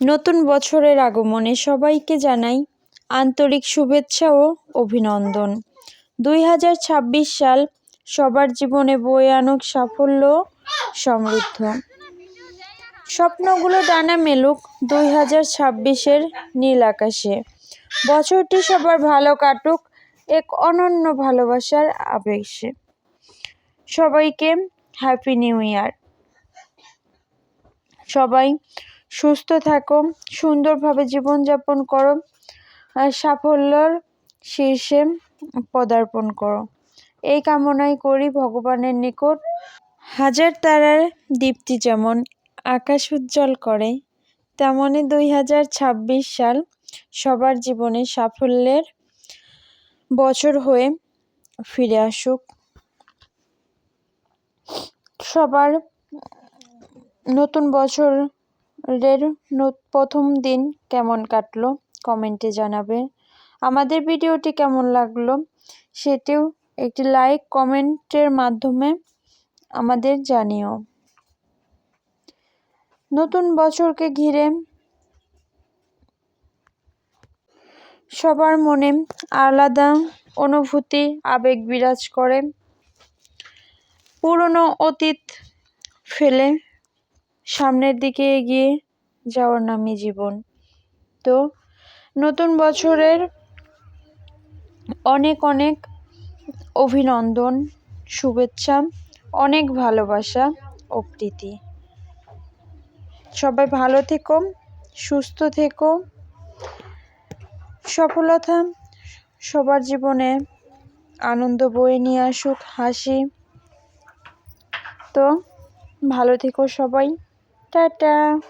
নতুন বছরের আগমনে সবাইকে জানাই আন্তরিক শুভেচ্ছা ও অভিনন্দন। দুই হাজার ছাব্বিশ সাল সবার জীবনে বয়ে আনুক সাফল্য সমৃদ্ধ। স্বপ্নগুলো ডানা মেলুক দুই হাজার ছাব্বিশের নীল আকাশে। বছরটি সবার ভালো কাটুক এক অনন্য ভালোবাসার আবেশে। সবাইকে হ্যাপি নিউ ইয়ার সবাই সুস্থ থাকো, সুন্দরভাবে জীবনযাপন করো সাফল্যর শীর্ষে পদার্পণ করো। এই কামনাই করি ভগবানের নিকট। হাজার তারার দীপ্তি যেমন আকাশ উজ্জ্বল করে তেমনই দুই হাজার ছাব্বিশ সাল সবার জীবনে সাফল্যের বছর হয়ে ফিরে আসুক। সবার নতুন বছরের ন- প্রথম দিন কেমন কাটলো কমেন্টে জানাবে। আমাদের ভিডিওটি কেমন লাগল সেটিও একটি লাইক কমেন্টের মাধ্যমে আমাদের জানিও। নতুন বছরকে ঘিরে সবার মনে আলাদা অনুভূতি, আবেগ বিরাজ করে। পুরনো অতীত ফেলে সামনের দিকে এগিয়ে যাওয়ার নামই জীবন। তো নতুন বছরের অনেক অনেক অভিনন্দন, শুভেচ্ছা, অনেক ভালোবাসা ও প্রীতি। সবাই ভালো থেকো, সুস্থ থেকো। সফলতা সবার জীবনে আনন্দ বয়ে নিয়ে আসুক, হাসি। তো ভালো থেকো সবাই। 哒哒。